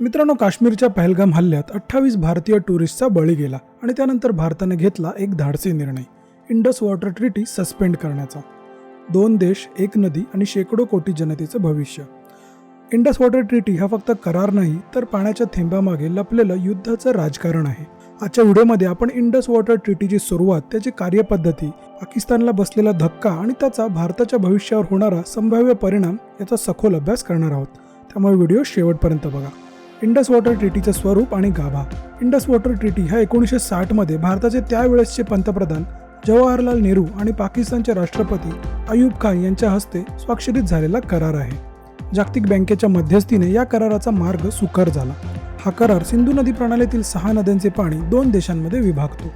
मित्रांनो काश्मीरच्या पहलगाम हल्ल्यात अठ्ठावीस भारतीय टुरिस्टचा बळी गेला आणि त्यानंतर भारताने घेतला एक धाडसी निर्णय इंडस वॉटर ट्रिटी सस्पेंड करण्याचा. दोन देश एक नदी आणि शेकडो कोटी जनतेचं भविष्य. इंडस वॉटर ट्रिटी हा फक्त करार नाही तर पाण्याच्या थेंबामागे लपलेलं युद्धाचं राजकारण आहे. आजच्या व्हिडिओमध्ये आपण इंडस वॉटर ट्रिटीची सुरुवात त्याची कार्यपद्धती पाकिस्तानला बसलेला धक्का आणि त्याचा भारताच्या भविष्यावर होणारा संभाव्य परिणाम याचा सखोल अभ्यास करणार आहोत. त्यामुळे व्हिडिओ शेवटपर्यंत बघा. इंडस वॉटर ट्रिटीचं स्वरूप आणि गाभा. इंडस वॉटर ट्रिटी हा एकोणीसशे साठमध्ये भारताचे त्यावेळेसचे पंतप्रधान जवाहरलाल नेहरू आणि पाकिस्तानचे राष्ट्रपती अयूब खान यांच्या हस्ते स्वाक्षरित झालेला करार आहे. जागतिक बँकेच्या मध्यस्थीने या कराराचा मार्ग सुकर झाला. हा करार सिंधू नदी प्रणालीतील सहा नद्यांचे पाणी दोन देशांमध्ये विभागतो.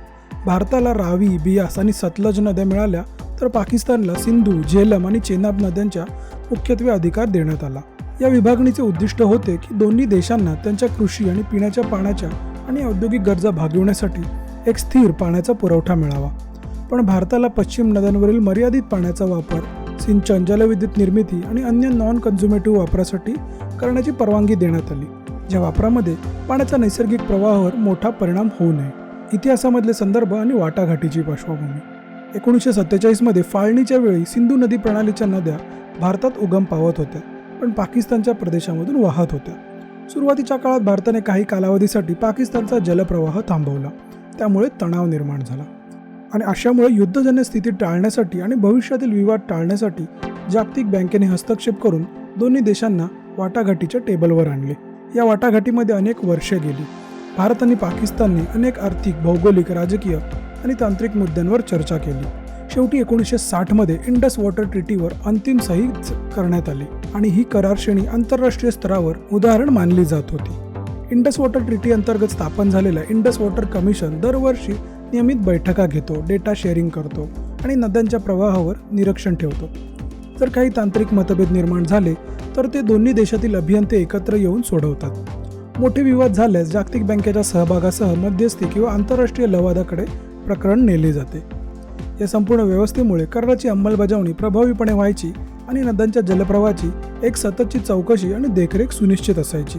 भारताला रावी बियास आणि सतलज नद्या मिळाल्या तर पाकिस्तानला सिंधू झेलम आणि चेनाब नद्यांच्या मुख्यत्वे अधिकार देण्यात आला. या विभागणीचे उद्दिष्ट होते की दोन्ही देशांना त्यांच्या कृषी आणि पिण्याच्या पाण्याच्या आणि औद्योगिक गरजा भागविण्यासाठी एक स्थिर पाण्याचा पुरवठा मिळावा. पण भारताला पश्चिम नद्यांवरील मर्यादित पाण्याचा वापर सिंचन जलविद्युत निर्मिती आणि अन्य नॉन कन्झ्युमेटिव्ह वापरासाठी करण्याची परवानगी देण्यात आली ज्या वापरामध्ये पाण्याचा नैसर्गिक प्रवाहावर मोठा परिणाम होऊ नये. इतिहासामधले संदर्भ आणि वाटाघाटीची पार्श्वभूमी. एकोणीसशे सत्तेचाळीसमध्ये फाळणीच्या वेळी सिंधू नदी प्रणालीच्या नद्या भारतात उगम पावत होत्या. पण पाकिस्तानच्या प्रदेशामधून वाहत होत्या. सुरुवातीच्या काळात भारताने काही कालावधीसाठी पाकिस्तानचा जलप्रवाह थांबवला. त्यामुळे तणाव निर्माण झाला. आणि अशामुळे युद्धजन्य स्थिती टाळण्यासाठी आणि भविष्यातील विवाद टाळण्यासाठी जागतिक बँकेने हस्तक्षेप करून दोन्ही देशांना वाटाघाटीच्या टेबलवर आणले. या वाटाघाटीमध्ये अनेक वर्षे गेली. भारत आणि पाकिस्तानने अनेक आर्थिक भौगोलिक राजकीय आणि तांत्रिक मुद्द्यांवर चर्चा केली. शेवटी एकोणीसशे साठमध्ये इंडस वॉटर ट्रिटीवर अंतिम सही करण्यात आली आणि ही करार श्रेणी आंतरराष्ट्रीय स्तरावर उदाहरण मानली जात होती. इंडस वॉटर ट्रिटी अंतर्गत स्थापन झालेल्या इंडस वॉटर कमिशन दरवर्षी नियमित बैठका घेतो डेटा शेअरिंग करतो आणि नद्यांच्या प्रवाहावर निरीक्षण ठेवतो. जर काही तांत्रिक मतभेद निर्माण झाले तर ते दोन्ही देशातील अभियंते एकत्र येऊन सोडवतात. मोठे विवाद झाल्यास जागतिक बँकेच्या सहभागासह मध्यस्थी किंवा आंतरराष्ट्रीय लवादाकडे प्रकरण नेले जाते. या संपूर्ण व्यवस्थेमुळे कराराची अंमलबजावणी प्रभावीपणे व्हायची आणि नद्यांच्या जलप्रवाहाची एक सततची चौकशी आणि देखरेख सुनिश्चित असायची.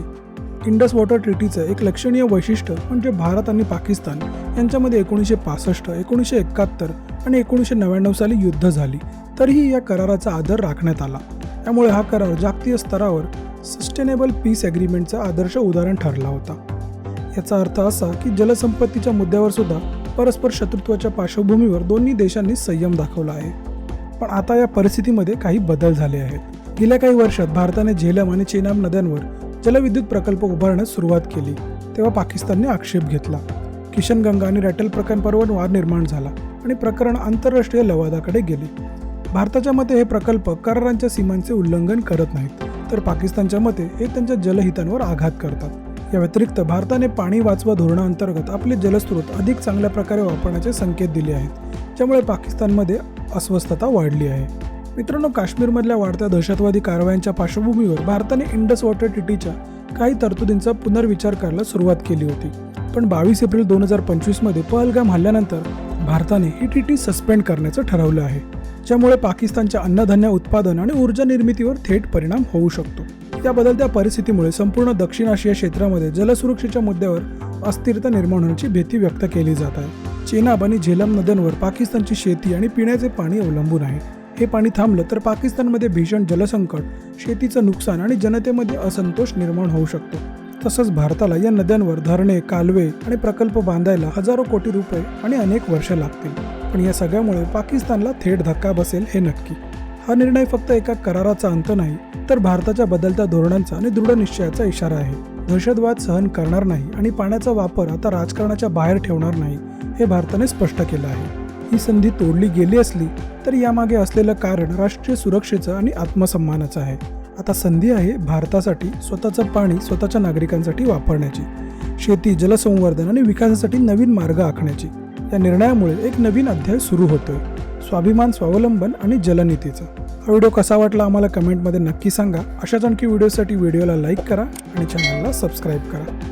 इंडस वॉटर ट्रिटीचं एक लक्षणीय वैशिष्ट्य म्हणजे भारत आणि पाकिस्तान यांच्यामध्ये एकोणीसशे पासष्ट एकोणीसशे एकाहत्तर आणि एकोणीसशे नव्याण्णव साली युद्ध झाली. तरीही या कराराचा आदर राखण्यात आला. त्यामुळे हा करार जागतिक स्तरावर सस्टेनेबल पीस ॲग्रीमेंटचा आदर्श उदाहरण ठरला होता. याचा अर्थ असा की जलसंपत्तीच्या मुद्द्यावर सुद्धा परस्पर शत्रुत्वाच्या पार्श्वभूमीवर दोन्ही देशांनी संयम दाखवला आहे. पण आता या परिस्थितीमध्ये काही बदल झाले आहेत. गेल्या काही वर्षात भारताने झेलम आणि चेनाब नद्यांवर जलविद्युत प्रकल्प उभारण्यास सुरुवात केली तेव्हा पाकिस्तानने आक्षेप घेतला. किशनगंगा आणि रॅटल प्रकल्पावर वाद निर्माण झाला आणि प्रकरण आंतरराष्ट्रीय लवादाकडे गेले. भारताच्या मते हे प्रकल्प करारांच्या सीमांचे उल्लंघन करत नाहीत तर पाकिस्तानच्या मते हे त्यांच्या जलहितांवर आघात करतात. या व्यतिरिक्त भारताने पाणी वाचवा धोरणाअंतर्गत आपले जलस्रोत अधिक चांगल्या प्रकारे वापरण्याचे संकेत दिले आहेत ज्यामुळे पाकिस्तानमध्ये अस्वस्थता वाढली आहे. मित्रांनो काश्मीरमधल्या वाढत्या दहशतवादी कारवायांच्या पार्श्वभूमीवर भारताने इंडस वॉटर टीटीच्या काही तरतुदींचा पुनर्विचार करायला सुरुवात केली होती. पण बावीस एप्रिल दोन हजार पंचवीसमध्ये पहलगाम हल्ल्यानंतर भारताने ही टी टी सस्पेंड करण्याचं ठरवलं आहे ज्यामुळे पाकिस्तानच्या अन्नधान्य उत्पादन आणि ऊर्जा निर्मितीवर थेट परिणाम होऊ शकतो. त्या बदलत्या परिस्थितीमुळे संपूर्ण दक्षिण आशिया क्षेत्रामध्ये जलसुरक्षेच्या मुद्द्यावर अस्थिरता निर्माण होण्याची भीती व्यक्त केली जात आहे. चेनाब आणि झेलम नद्यांवर पाकिस्तानची शेती आणि पिण्याचे पाणी अवलंबून आहे. हे पाणी थांबलं तर पाकिस्तानमध्ये भीषण जलसंकट शेतीचं नुकसान आणि जनतेमध्ये असंतोष निर्माण होऊ शकतो. तसंच भारताला या नद्यांवर धरणे कालवे आणि प्रकल्प बांधायला हजारो कोटी रुपये आणि अनेक वर्ष लागतील. पण या सगळ्यामुळे पाकिस्तानला थेट धक्का बसेल हे नक्की. हा निर्णय फक्त एका कराराचा अंत नाही तर भारताच्या बदलत्या धोरणांचा आणि दृढ निश्चयाचा इशारा आहे. दहशतवाद सहन करणार नाही आणि पाण्याचा वापर आता राजकारणाच्या बाहेर ठेवणार नाही हे भारताने स्पष्ट केलं आहे. ही संधी तोडली गेली असली तरी यामागे असलेलं कारण राष्ट्रीय सुरक्षेचं आणि आत्मसन्मानाचं आहे. आता संधी आहे भारतासाठी स्वतःचं पाणी स्वतःच्या नागरिकांसाठी वापरण्याची शेती जलसंवर्धन आणि विकासासाठी नवीन मार्ग आखण्याची. या निर्णयामुळे एक नवीन अध्याय सुरू होतोय. स्वाभिमान स्वावलंबन आणि जलनीतीचा. हा व्हिडिओ कसा वाटला आम्हाला कमेंटमध्ये नक्की सांगा. अशाच आणखी व्हिडिओसाठी व्हिडिओला लाईक करा आणि चॅनलला सबस्क्राईब करा.